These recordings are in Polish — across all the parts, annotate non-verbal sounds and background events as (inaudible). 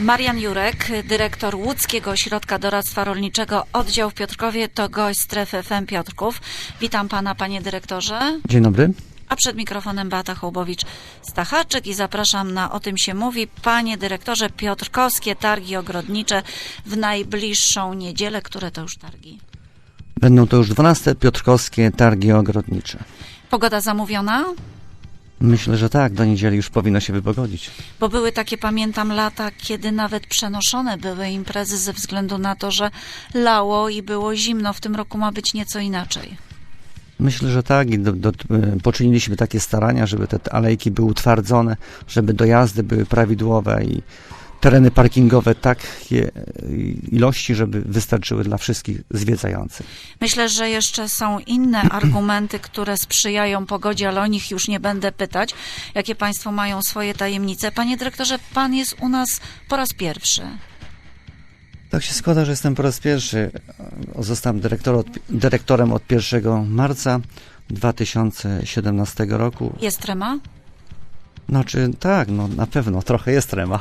Marian Jurek, dyrektor Łódzkiego Ośrodka Doradztwa Rolniczego, oddział w Piotrkowie, to gość strefy FM Piotrków. Witam pana, panie dyrektorze. Dzień dobry. A przed mikrofonem Beata Hołbowicz-Stachaczyk i zapraszam na O tym się mówi. Panie dyrektorze, Piotrkowskie Targi Ogrodnicze w najbliższą niedzielę. Które to już targi? Będą to już 12 Piotrkowskie Targi Ogrodnicze. Pogoda zamówiona? Myślę, że tak, do niedzieli już powinno się wypogodzić. Bo były takie, pamiętam, lata, kiedy nawet przenoszone były imprezy ze względu na to, że lało i było zimno. W tym roku ma być nieco inaczej. Myślę, że tak i do, do, poczyniliśmy takie starania, żeby te alejki były utwardzone, żeby dojazdy były prawidłowe i tereny parkingowe takie ilości, żeby wystarczyły dla wszystkich zwiedzających. Myślę, że jeszcze są inne (clears throat) argumenty, które sprzyjają pogodzie, ale o nich już nie będę pytać. Jakie Państwo mają swoje tajemnice? Panie dyrektorze, Pan jest u nas po raz pierwszy. Tak się składa, że jestem po raz pierwszy. Zostałem dyrektor od, dyrektorem od 1 marca 2017 roku. Jest trema? Znaczy, tak, no na pewno, trochę jest trema.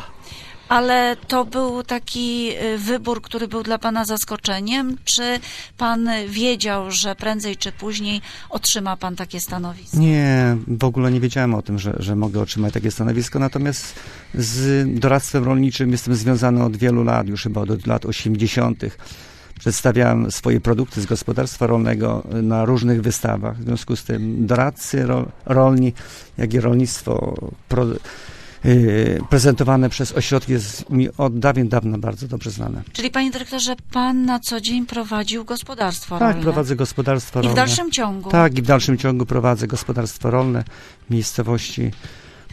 Ale to był taki y, wybór, który był dla Pana zaskoczeniem? Czy Pan wiedział, że prędzej czy później otrzyma Pan takie stanowisko? Nie, w ogóle nie wiedziałem o tym, że, że mogę otrzymać takie stanowisko, natomiast z doradztwem rolniczym jestem związany od wielu lat, już chyba od lat 80. Przedstawiałem swoje produkty z gospodarstwa rolnego na różnych wystawach. W związku z tym doradcy ro, rolni, jak i rolnictwo prezentowane przez ośrodki jest mi od dawien dawna bardzo dobrze znane. Czyli Panie Dyrektorze, Pan na co dzień prowadził gospodarstwo Tak, rolne? prowadzę gospodarstwo I rolne. w dalszym ciągu? Tak, i w dalszym ciągu prowadzę gospodarstwo rolne w miejscowości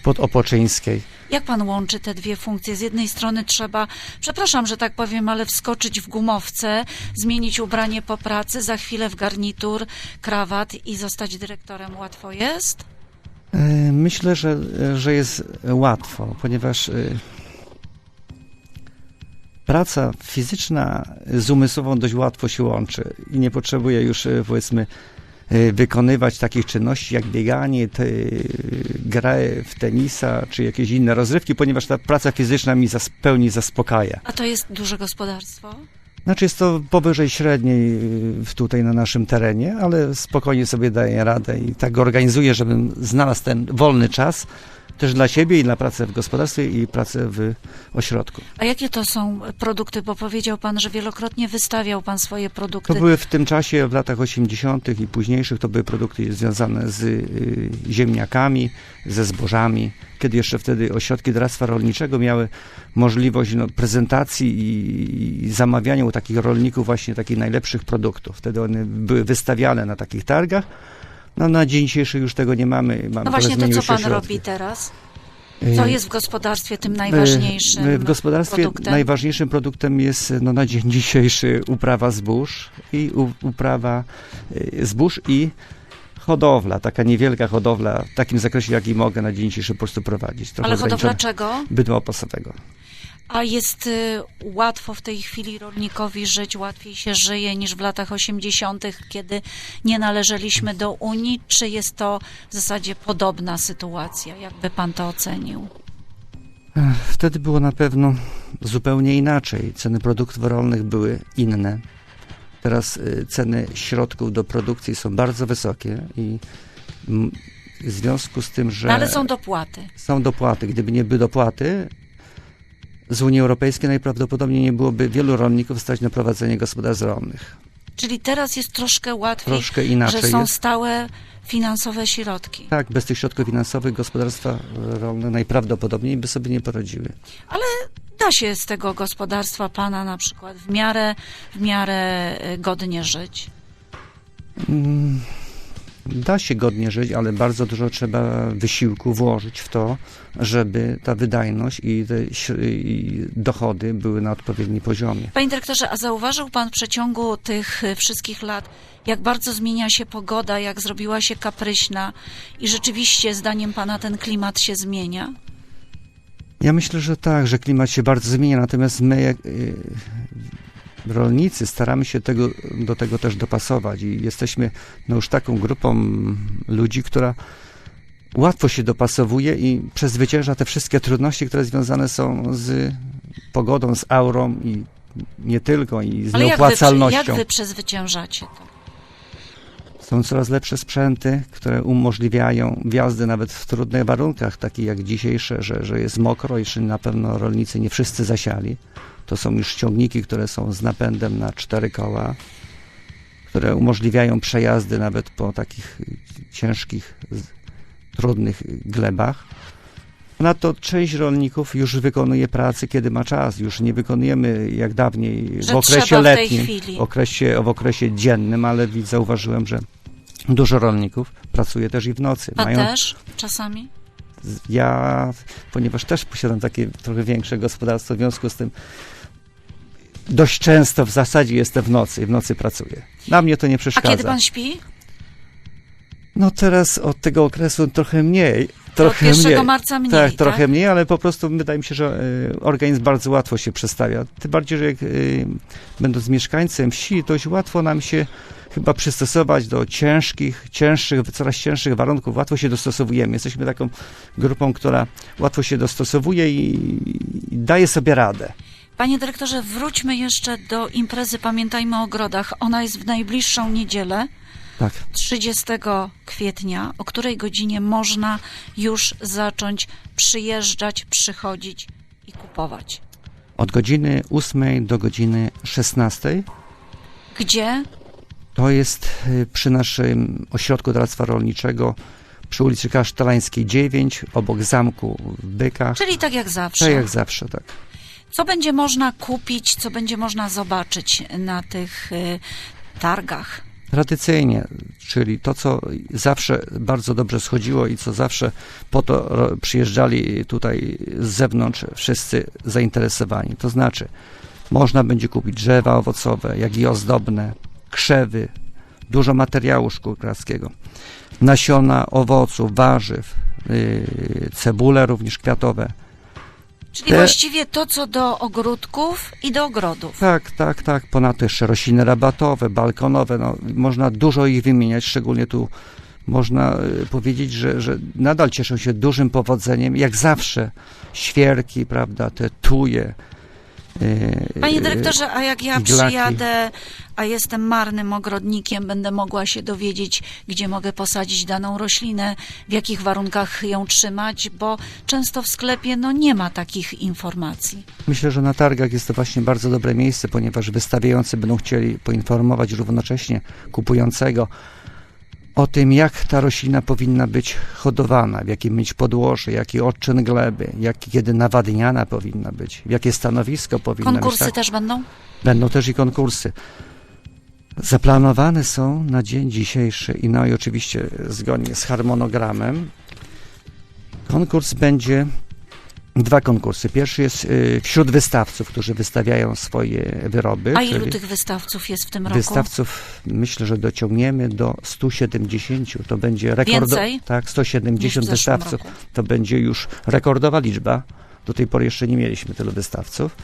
podopoczyńskiej. Jak pan łączy te dwie funkcje? Z jednej strony trzeba, przepraszam, że tak powiem, ale wskoczyć w gumowce, zmienić ubranie po pracy, za chwilę w garnitur, krawat i zostać dyrektorem. Łatwo jest? E, Myślę, że, że jest łatwo, ponieważ e, praca fizyczna z umysłową dość łatwo się łączy i nie potrzebuje już, e, powiedzmy, wykonywać takich czynności jak bieganie, gra w tenisa czy jakieś inne rozrywki, ponieważ ta praca fizyczna mi zas, pełni zaspokaja. A to jest duże gospodarstwo? Znaczy jest to powyżej średniej y, tutaj na naszym terenie, ale spokojnie sobie daję radę i tak organizuję, żebym znalazł ten wolny czas też dla siebie i dla pracy w gospodarstwie i pracy w ośrodku. A jakie to są produkty? Bo powiedział pan, że wielokrotnie wystawiał pan swoje produkty. To były w tym czasie, w latach 80. i późniejszych, to były produkty związane z y, ziemniakami, ze zbożami, kiedy jeszcze wtedy ośrodki doradztwa rolniczego miały możliwość no, prezentacji i, i zamawiania u takich rolników właśnie takich najlepszych produktów. Wtedy one były wystawiane na takich targach. No na dzień dzisiejszy już tego nie mamy. mamy No właśnie to, co pan środki. robi teraz? Co Y, jest w gospodarstwie tym najważniejszym w, w gospodarstwie produktem? najważniejszym produktem jest no, na dzień dzisiejszy uprawa zbóż i uprawa y, zbóż i hodowla, taka niewielka hodowla w takim zakresie, jaki mogę na dzień dzisiejszy po prostu prowadzić. Trochę Ale hodowla czego? Bydła opasowego. A jest y, łatwo w tej chwili rolnikowi żyć, łatwiej się żyje niż w latach 80., kiedy nie należeliśmy do Unii? Czy jest to w zasadzie podobna sytuacja? Jakby pan to ocenił? Wtedy było na pewno zupełnie inaczej. Ceny produktów rolnych były inne. Teraz y, ceny środków do produkcji są bardzo wysokie i mm, w związku z tym, że No, ale są dopłaty. są dopłaty. Gdyby nie były dopłaty z Unii Europejskiej, najprawdopodobniej nie byłoby wielu rolników stać na prowadzenie gospodarstw rolnych. Czyli teraz jest troszkę łatwiej, Troszkę że inaczej są jest. stałe finansowe środki. Tak, bez tych środków finansowych gospodarstwa rolne najprawdopodobniej by sobie nie poradziły. Da się z tego gospodarstwa pana na przykład w miarę, w miarę y, godnie żyć. Mm, Da się godnie żyć, ale bardzo dużo trzeba wysiłku włożyć w to, żeby ta wydajność i i dochody były na odpowiednim poziomie. Panie dyrektorze, a zauważył pan w przeciągu tych y, wszystkich lat, jak bardzo zmienia się pogoda, jak zrobiła się kapryśna i rzeczywiście, zdaniem pana, ten klimat się zmienia? Ja myślę, że tak, że klimat się bardzo zmienia, natomiast my, jak y, rolnicy, staramy się tego, do tego też dopasować i jesteśmy no, już taką grupą ludzi, która łatwo się dopasowuje i przezwycięża te wszystkie trudności, które związane są z pogodą, z aurą i nie tylko, i z Ale jak wy, nieopłacalnością. jak wy przezwyciężacie to? Są coraz lepsze sprzęty, które umożliwiają wjazdy nawet w trudnych warunkach, takich jak dzisiejsze, że, że jest mokro, jeszcze na pewno rolnicy nie wszyscy zasiali. To są już ciągniki, które są z napędem na cztery koła, które umożliwiają przejazdy nawet po takich ciężkich, trudnych glebach. Ponadto część rolników już wykonuje pracę, kiedy ma czas. Już nie wykonujemy jak dawniej Że w okresie w letnim, chwili. w okresie, w okresie dziennym, ale zauważyłem, że dużo rolników pracuje też i w nocy. Pan też czasami? Ja, ponieważ też posiadam takie trochę większe gospodarstwo, w związku z tym dość często w zasadzie jestem w nocy i w nocy pracuję. Na mnie to nie A przeszkadza. kiedy pan śpi? No teraz od tego okresu trochę mniej. Od Trochę 1 mniej. marca mniej, tak, tak? trochę mniej, ale po prostu wydaje mi się, że y, organizm bardzo łatwo się przestawia. Tym bardziej, że jak y, będąc mieszkańcem wsi, dość łatwo nam się chyba przystosować do ciężkich, cięższych, coraz cięższych warunków. Łatwo się dostosowujemy. Jesteśmy taką grupą, która łatwo się dostosowuje i, i daje sobie radę. Panie dyrektorze, wróćmy jeszcze do imprezy Pamiętajmy o ogrodach. Ona jest w najbliższą niedzielę, Tak. 30 kwietnia. O której godzinie można już zacząć przyjeżdżać, przychodzić i kupować? Od godziny 8 do godziny 16 Gdzie? To jest y, przy naszym ośrodku doradztwa rolniczego przy ulicy Kasztelańskiej 9, obok zamku w Bykach. Czyli tak jak zawsze. Tak jak zawsze, tak. Co będzie można kupić, co będzie można zobaczyć na tych y, targach? Tradycyjnie, czyli to, co zawsze bardzo dobrze schodziło i co zawsze po to przyjeżdżali tutaj z zewnątrz wszyscy zainteresowani. To znaczy, można będzie kupić drzewa owocowe, jak i ozdobne, krzewy, dużo materiału szkółkarskiego, nasiona owoców, warzyw, yy, cebule również kwiatowe. Czyli Te- właściwie to, co do ogródków i do ogrodów. Tak, tak, tak. Ponadto jeszcze rośliny rabatowe, balkonowe. No, można dużo ich wymieniać, szczególnie tu można y, powiedzieć, że, że nadal cieszą się dużym powodzeniem, jak zawsze. Świerki, prawda, te tuje. Y, Panie y, dyrektorze, a jak ja iglaki. przyjadę, a jestem marnym ogrodnikiem, będę mogła się dowiedzieć, gdzie mogę posadzić daną roślinę, w jakich warunkach ją trzymać, bo często w sklepie no, nie ma takich informacji. Myślę, że na targach jest to właśnie bardzo dobre miejsce, ponieważ wystawiający będą chcieli poinformować równocześnie kupującego o tym, jak ta roślina powinna być hodowana, w jakim mieć podłoże, jaki odczyn gleby, jak, kiedy nawadniana powinna być, w jakie stanowisko powinna Konkursy być. Tak? też będą? Będą też i konkursy. Zaplanowane są na dzień dzisiejszy i no i oczywiście zgodnie z harmonogramem. Konkurs będzie dwa konkursy. Pierwszy jest y, wśród wystawców, którzy wystawiają swoje wyroby. A ilu tych wystawców jest w tym roku? Wystawców myślę, że dociągniemy do 170. To będzie rekord. Więcej Tak, niż w 170 zeszłym wystawców. roku. To będzie już rekordowa liczba. Do tej pory jeszcze nie mieliśmy tylu wystawców.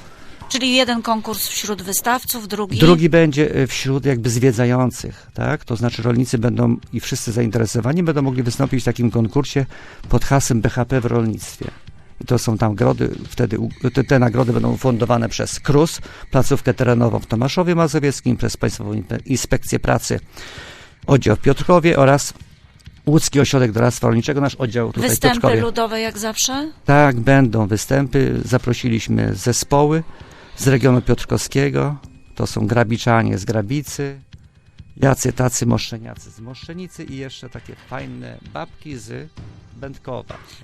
Czyli jeden konkurs wśród wystawców, drugi... Drugi będzie e, wśród jakby zwiedzających, tak? To znaczy rolnicy będą i wszyscy zainteresowani będą mogli wystąpić w takim konkursie pod hasłem BHP w rolnictwie. To są tam nagrody, wtedy te, te nagrody będą ufundowane przez KRUS, placówkę terenową w Tomaszowie Mazowieckim, przez Państwową Inspekcję Pracy, oddział w Piotrkowie oraz Łódzki Ośrodek Doradztwa Rolniczego, nasz oddział tutaj Występy Piotrkowie. ludowe jak zawsze? Tak, będą występy. Zaprosiliśmy zespoły z regionu piotrkowskiego. To są grabiczanie z Grabicy, jacy tacy moszczeniacy z Moszczenicy i jeszcze takie fajne babki z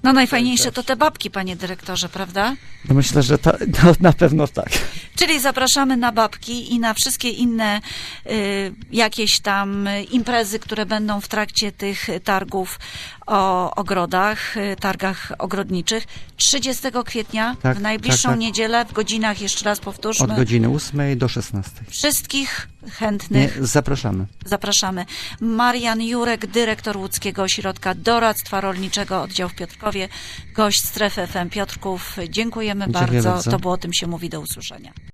No najfajniejsze to te babki, panie dyrektorze, prawda? No myślę, że ta, (laughs) no, na pewno tak. Czyli zapraszamy na babki i na wszystkie inne y, jakieś tam imprezy, które będą w trakcie tych targów o ogrodach, y, targach ogrodniczych. 30 kwietnia, Tak, w najbliższą tak, tak. niedzielę, w godzinach, jeszcze raz powtórzmy, Od godziny 8 do 16. wszystkich Nie, chętnych zapraszamy. zapraszamy. Marian Jurek, dyrektor Łódzkiego Ośrodka Doradztwa Rolniczego, oddział w Piotrkowie, gość strefy FM Piotrków. Dziękujemy Dziękuję bardzo. bardzo. To było o tym się mówi. Do usłyszenia.